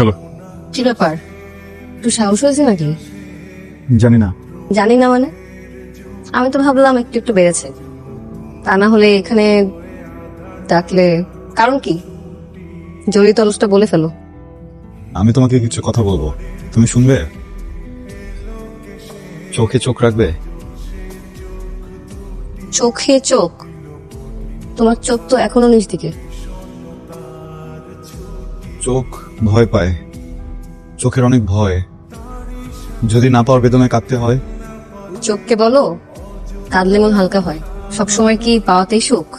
Hello. কি ব্যাপার? একটু সাহস হয়েছে নাকি? জানি না। জানি না মানে? আমি তো ভাবলাম একটু একটু বেড়েছে। তা না হলে এখানে ডাকলে কারণ কি? জড়িত অলসটা বলে ফেলো। আমি তোমাকে কিছু কথা বলব। তুমি শুনবে? চোখে চোখ রাখবে? চোখে চোখ? তোমার চোখ তো এখনও নিচ দিকে। চোখ ভয় পায়। চোখের অনেক ভয়। যদি না পাওয়ার বেদনায় কাঁদতে হয়? চোখকে বলো কাঁদলে মন হালকা হয়। সবসময় কি পাওয়াতেই সুখ?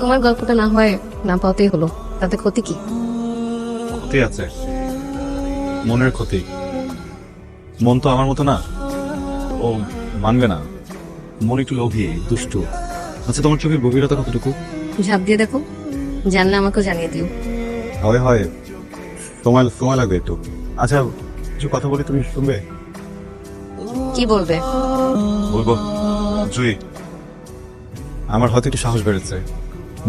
তোমার গল্পটা না হয় না পাওয়াতেই হলো। তাতে ক্ষতি কি? ক্ষতি আছে। মনের ক্ষতি। মন তো আমার মতো না। ও মানবে না। মন একটু লোভী দুষ্টু। আচ্ছা তোমার চোখের গভীরতা কতটুকু? ঝাঁপ দিয়ে দেখো। জানলে আমাকেও জানিয়ে দিও। হয় হয়। সময় সময় লাগবে একটু। আচ্ছা কিছু কথা বলি তুমি শুনবে? কি বলবে? বলব। জুই আমার হয়তো একটু সাহস বেড়েছে।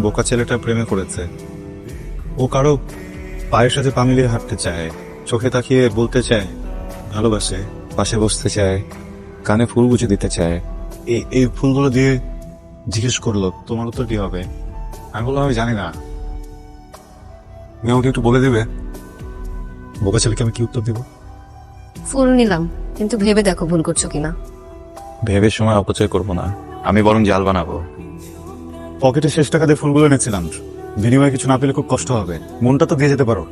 বোকা ছেলেটা প্রেমে করেছে ও কারও পায়ের সাথে পা মিলিয়ে হাঁটতে চায় চোখে তাকিয়ে বলতে চায় ভালোবাসে পাশে বসতে চায় কানে ফুল গুছে দিতে চায়। এই এই ফুলগুলো দিয়ে জিজ্ঞেস করল তোমার উত্তর কি হবে? আমি বললাম আমি জানি না। তুমি আমাকে একটু বলে দেবে? বোকা ছেলেকে আমি কি উত্তর দেব? ফুল নিলাম কিন্তু ভেবে দেখো ভুল করছ কিনা। ভেবে সময় অপচয় করব না। আমি বরং জাল বানাবো। পকেটে শেষ টাকা দিয়ে ফুলগুলো এনেছিলাম। বিনিময়ে কিছু না পেলে খুব কষ্ট হবে। মনটা তো দিয়ে যেতে পারো।